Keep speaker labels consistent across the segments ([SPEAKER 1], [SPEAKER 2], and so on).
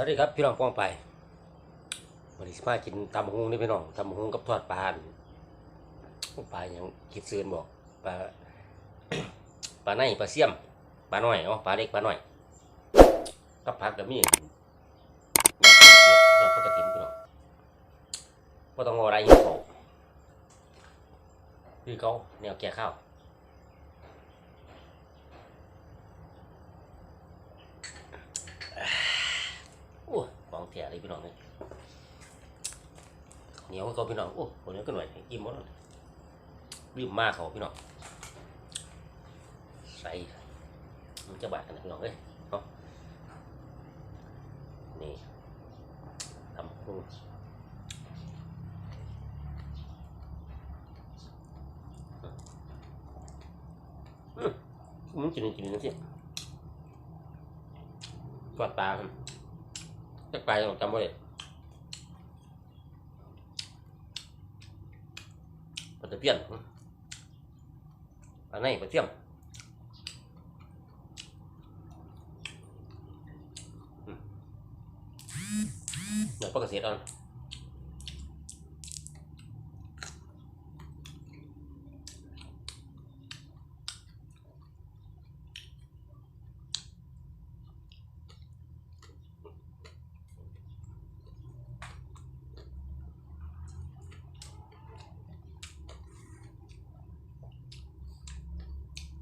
[SPEAKER 1] วัสดีครับพี่น้องป้องไปวันนี้มากินตำหงนี่พี่น้องตำหงกับทอดปลาอั่นปลาอย่างคิดซื้อบอกปลาปลาในปลาเสี่ยมปลาหน้อยเนาะปลาเล็กปลาหน้อยกับผักกับมียอดผักกระเทียมยอดผักกระถิ่นพี่น้องก็ต้องเออะไรหิ้วเขาคือเขาแนวแก่ข้าวโอ้ของแท้เลยพี่น้องเลยเหนียวก็พี่น้องโอ้คนนี้ก็หน่อยอิ่มหมดเลยรีบมากเขาพี่น้องใส่มันจะบาดกันนะพี่น้องเอ้ยเอานี่ทำพุงอืมมันกินกินนะสิกอดปลาครับ จักปลายังจำไว้เลยปลาตะเพียนอันไหนปลาเทียมเดี๋ยวปกติเอา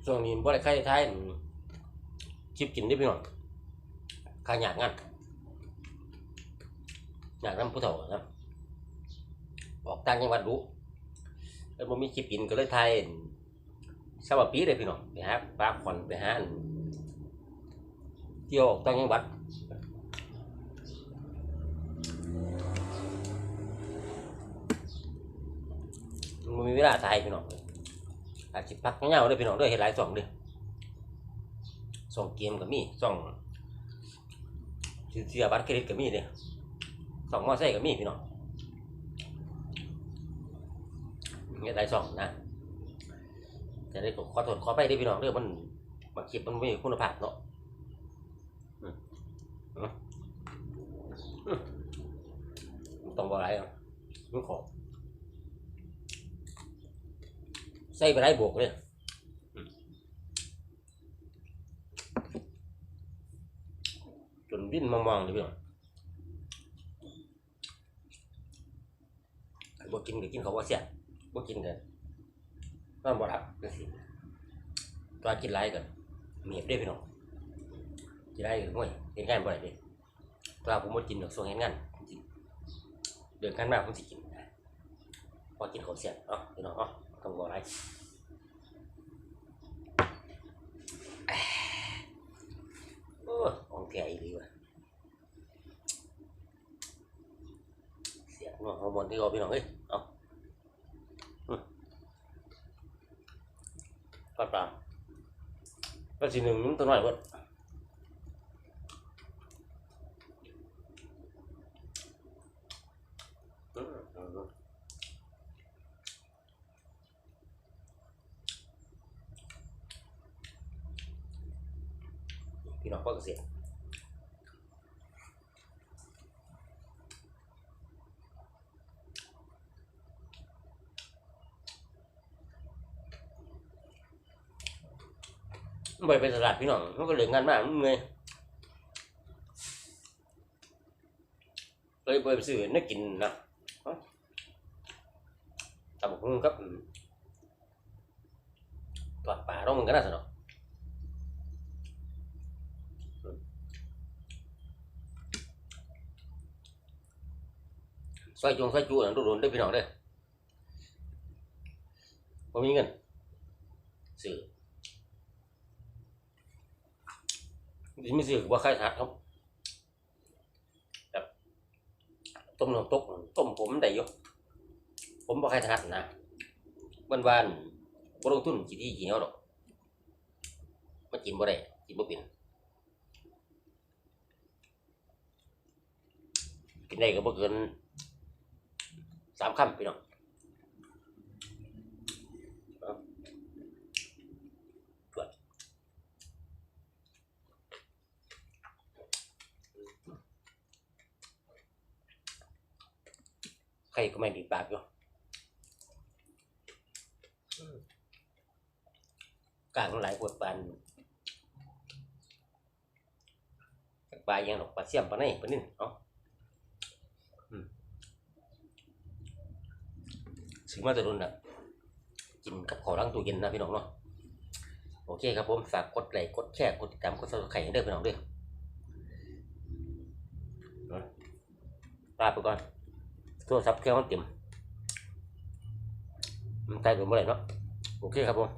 [SPEAKER 1] ช่วงนี้บ่ได้ใครท้ายคลิปกินได้พี่น้องขายยากงานอยากนำผู้เฒ่าครับออกต่างจังหวัดรู้แล้วมมีคลิปกินก็เลยไทยสวัสปีเลยพี่น้องไปหาปลาขอนไปหาอันเที่ยวออกต่างจังหวัดมันมีเวลาถ่ายพี่น้อง อาจจะพักเงาๆเลยพี่น้องด้วยเห็นหลายสองเลยสองเกมก็มีสองเสียบัตรเครดิตก็มีเลยสองมอไซค์ก็มีพี่น้องเนี่ยได้สองนะจะได้ขอโทษขอไปได้พี่น้องเรื่องมันบางคลิปมันไม่มีคุณภาพเนาะต้องบอกอะไรอะมันขอ ใส่ไปได้บวกเลยจนวิ่นมองๆเลยพี่น้องบ่กินก็กินเขาว่าเสียบ่กินกันนอนบ่หลับจังซี่ตอนกินไรกันเมียบได้พี่น้องกินไรกันห่วยเห็นงานบ่ได้เด้ตอนผมบ่กินดอกส่วงเห็นงานเดือนกันมาผมสิกินพอกินเขาเสียเอ้าพี่น้องเอ้า ต้องบ่ไรโอ้ของแก่อีหลีว่ะเสียงเนาะฮอร์โมนที่เขาพี่น้องเอ้ยเอา ปลาปลาก็สีหนึ่งนุ่มตัวหน่อยเว้ยอืมอืม พี่น้องก็เกษตรไปไปตลาดพี่น้องมันก็เหลืองานมากมันเมื่อยเลยไปซื้อนึกกินนะตำบักหุ่งครับอืมทอดปลาต้องมันก็น่าสนุก ซอยจงซอยจูนั่นโดนได้พี่น้องเด้อผมมีเงินซื้อดิไม่ซื้อว่าใครทัดครับแบบต้มน้ำตกต้มผมได้ยู่ผมบ่ใครทัดนะวันวานๆบ่ลงทุนกี่ที่กี่เนาะดอกมากินบ่ได้กินบ่เป็นกินได้ก็บ่เกิน สามคำพี่น้องใครก็ไม่ดีปากอยู่กลางหลายปวดปันปลายังหรอกปลาเสียมปลาไหนปลานิ่นเนาะ ซื้อมาตัวรุ่นน่ะ กินกับขอล้างตู้เย็นนะพี่น้องเนาะโอเคครับผมฝากกดไลค์กดแชร์กดติดตามกดซับสไครต์ให้เด้อพี่น้องเด้อเอาลาไปก่อนโทรศัพท์เครื่องมันเต็มมันใกล้ไปเมื่อไหร่เนาะโอเคครับผม